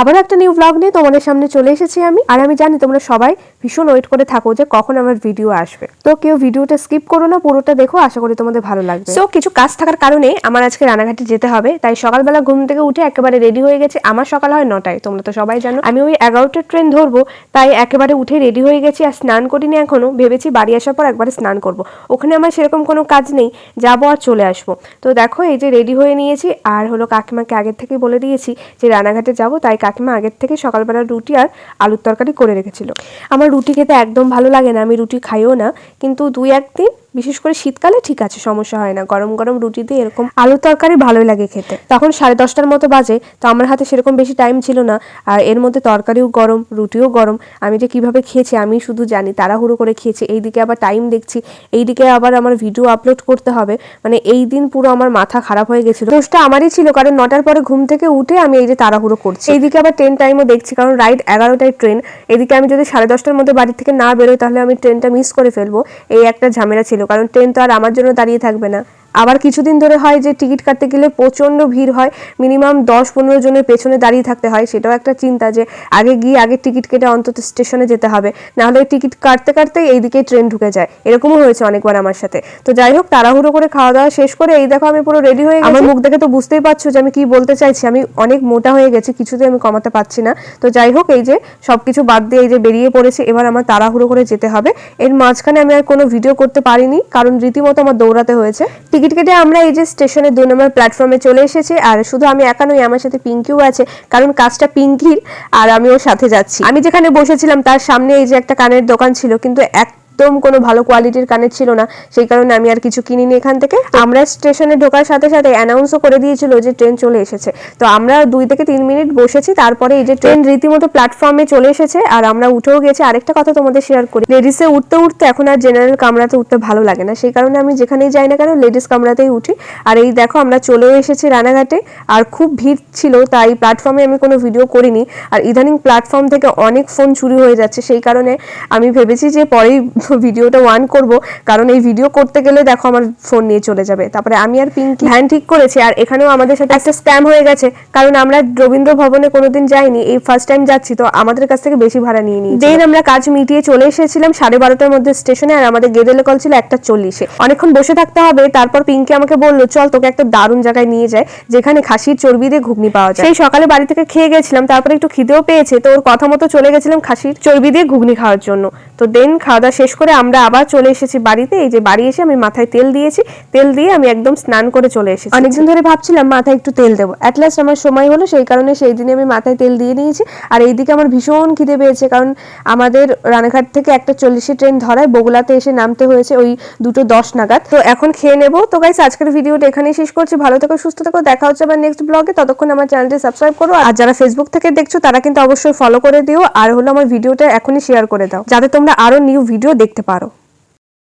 আবার একটা new blog নিয়ে তোমাদের সামনে চলে এসেছি আমি। আর আমি জানি তোমরা সবাই ভীষণ ওয়েট করে থাকো যে কখন আমার ভিডিও আসবে। তো কেউ ভিডিওটা স্কিপ করো না, পুরোটা দেখো, আশা করি তোমাদের ভালো লাগবে। সো কিছু কাজ থাকার কারণে আমার আজকে রানাঘাটে যেতে হবে, তাই সকালবেলা ঘুম থেকে উঠে একেবারে রেডি হয়ে গেছে। আমার সকাল হয় নটায়, তোমরা তো সবাই জানো। আমি ওই এগারোটার ট্রেন ধরবো, তাই একেবারে উঠে রেডি হয়ে গেছি আর স্নান করিনি এখনও। ভেবেছি বাড়ি আসার পর একবারে স্নান করব। ওখানে আমার সেরকম কোনো কাজ নেই, যাব আর চলে আসব। তো দেখো, এই যে রেডি হয়ে নিয়েছি, আর হলো কাকিমাকে আগের থেকে বলে দিয়েছি যে রানাঘাটে যাব, তাই কাকিমা আগের থেকে সকালবেলা রুটি আর আলুর তরকারি করে রেখেছিল। আমার রুটি খেতে একদম ভালো লাগে না আমি রুটি খাইও না। কিন্তু দুই একদিন বিশেষ করে শীতকালে ঠিক আছে, সমস্যা হয় না। গরম গরম রুটি দিয়ে এরকম আলুর তরকারি ভালোই লাগে খেতে। তখন সাড়ে দশটার মতো বাজে, তো আমার হাতে সেরকম বেশি টাইম ছিল না। আর এর মধ্যে তরকারিও গরম, রুটিও গরম। আমি যে কীভাবে খেয়েছি, আমি শুধু জানি, তাড়াহুড়ো করে খেয়েছি। এইদিকে আবার টাইম দেখছি, এইদিকে আবার আমার ভিডিও আপলোড করতে হবে। মানে এই দিন পুরো আমার মাথা খারাপ হয়ে গেছিল। দোষটা আমারই ছিল, কারণ নটার পরে ঘুম থেকে উঠে আমি এই যে তাড়াহুড়ো করছি। এইদিকে আবার ট্রেন টাইমও দেখছি, কারণ রাইট এগারোটায় ট্রেন এদিকে আমি যদি সাড়ে দশটার মধ্যে বাড়ি থেকে না বেরোই, তাহলে আমি ট্রেনটা মিস করে ফেলব। এই একটা ঝামেলা ছিল। কারণ ট্রেন তো আর আমার জন্য দাঁড়িয়ে থাকবে না। আবার কিছুদিন ধরে হয় যে টিকিট কাটতে গেলে প্রচণ্ড ভিড় হয় মিনিমাম দশ পনেরো জনের পেছনে দাঁড়িয়ে থাকতে হয় সেটাও একটা চিন্তা যে আগে গিয়ে আগে টিকিট কেটে অন্তত স্টেশনে যেতে হবে নাহলে টিকিট কাটতে কাটতে এইদিকে ট্রেন ঢুকে যায় এরকমও হয়েছে অনেকবার আমার সাথে। তো যাই হোক তাড়াহুড়ো করে খাওয়া দাওয়া শেষ করে এই দেখো আমি পুরো রেডি হয়ে গেছি। আমার মুখ দেখে তো বুঝতেই পারছ যে আমি কি বলতে চাইছি আমি অনেক মোটা হয়ে গেছি কিছুতেই আমি কমাতে পারছি না। তো যাই হোক এই যে সব কিছু বাদ দিয়ে এই যে বেরিয়ে পড়েছে এবার আমার তাড়াহুড়ো করে যেতে হবে। এর মাঝখানে আমি আর কোনো ভিডিও করতে পারিনি কারণ রীতিমতো আমার দৌড়াতে হয়েছে। টিকিট কেটে আমরা এই যে স্টেশনের দুই নম্বর প্ল্যাটফর্মে চলে এসেছি, আর শুধু আমি একা নই, আমার সাথে পিঙ্কিও আছে, কারণ কাজটা পিঙ্কির, আর আমি ওর সাথে যাচ্ছি। আমি যেখানে বসেছিলাম, তার সামনে এই যে একটা কানের দোকান ছিল, কিন্তু একদম কোনো ভালো কোয়ালিটির কানের ছিল না। সেই কারণে আমি আর কিছু কিনিনি এখান থেকে। আমরা স্টেশনে ঢোকার সাথে সাথে অ্যানাউন্সও করে দিয়েছিল যে ট্রেন চলে এসেছে। তো আমরা দুই থেকে তিন মিনিট বসেছি, তারপরে এই যে ট্রেন রীতিমতো প্ল্যাটফর্মে চলে এসেছে, আর আমরা উঠেও গেছি। আরেকটা কথা তোমাদের শেয়ার করি লেডিসে উঠতে উঠতে এখন আর জেনারেল কামরাতে উঠতে ভালো লাগে না। সেই কারণে আমি যেখানেই যাই না কেন লেডিস কামরাতেই উঠি। আর এই দেখো, আমরা চলেও এসেছি রানাঘাটে। আর খুব ভিড় ছিল, তাই প্ল্যাটফর্মে আমি কোনো ভিডিও করিনি। আর ইদানিং প্ল্যাটফর্ম থেকে অনেক ফোন চুরি হয়ে যাচ্ছে। সেই কারণে আমি ভেবেছি যে পরেই ভিডিওটা ওয়ান করব, কারণ এই ভিডিও করতে গেলে দেখো আমার ফোন নিয়ে চলে যাবে। তারপরে আমি আর পিঙ্কি ভ্যান ঠিক করেছি, আর এখানেও আমাদের সাথে একটা স্ক্যাম হয়ে গেছে, কারণ আমরা রবীন্দ্র ভবনে কোনোদিন যাইনি, এই ফার্স্ট টাইম যাচ্ছি, তো আমাদের কাছ থেকে বেশি ভাড়া নিয়ে নিই দেন আমরা কাজ মিটিয়ে চলে এসেছিলাম সাড়ে বারোটার মধ্যে স্টেশনে আর আমাদের গেদেলে কল ছিল একটা চল্লিশে। অনেকক্ষণ বসে থাকতে হবে, তারপর পিঙ্কি আমাকে বলল, চল, তোকে একটা দারুণ জায়গায় নিয়ে যায় যেখানে খাসির চর্বি দিয়ে ঘুগনি পাওয়া যায়। সেই সকালে বাড়ি থেকে খেয়ে গেছিলাম, তারপরে একটু খিদেও পেয়েছে, তো ওর কথা মতো চলে গেছিলাম খাসির চর্বি দিয়ে ঘুগনি খাওয়ার জন্য। তো দেন খাওয়া দাওয়া শেষ করে আমরা আবার চলে এসেছি বাড়িতে। এই যে বাড়ি এসে আমি মাথায় তেল দিয়েছি। তেল দিয়ে আমি একদম স্নান করে চলে এসেছি। অনেকদিন ধরে ভাবছিলাম, মাথায় একটু তেল দেবো। অ্যাট লাস্ট আমার সময় হলো, সেই কারণে সেই দিনে আমি মাথায় তেল দিয়ে নিয়েছি। আর এইদিকে আমার ভীষণ খিদে পেয়েছে, কারণ আমাদের রানাঘাট থেকে একটা চল্লিশে ট্রেন ধরায় বগুলাতে এসে নামতে হয়েছে ওই দুটো দশ নাগাদ। তো এখন খেয়ে নেব। তো গাইস আজকের ভিডিওটা এখানেই শেষ করছি। ভালো থেকো, সুস্থ থেকো। দেখা হচ্ছে আবার নেক্সট ব্লগে ততক্ষণ আমার চ্যানেলটি সাবস্ক্রাইব করো। আর যারা ফেসবুক থেকে দেখছ, তারা কিন্তু অবশ্যই ফলো করে দিও। আর হলো আমার ভিডিওটা এখনই শেয়ার করে দাও। যাতে তোমরা আরও নিউ ভিডিও দেখতে পারো।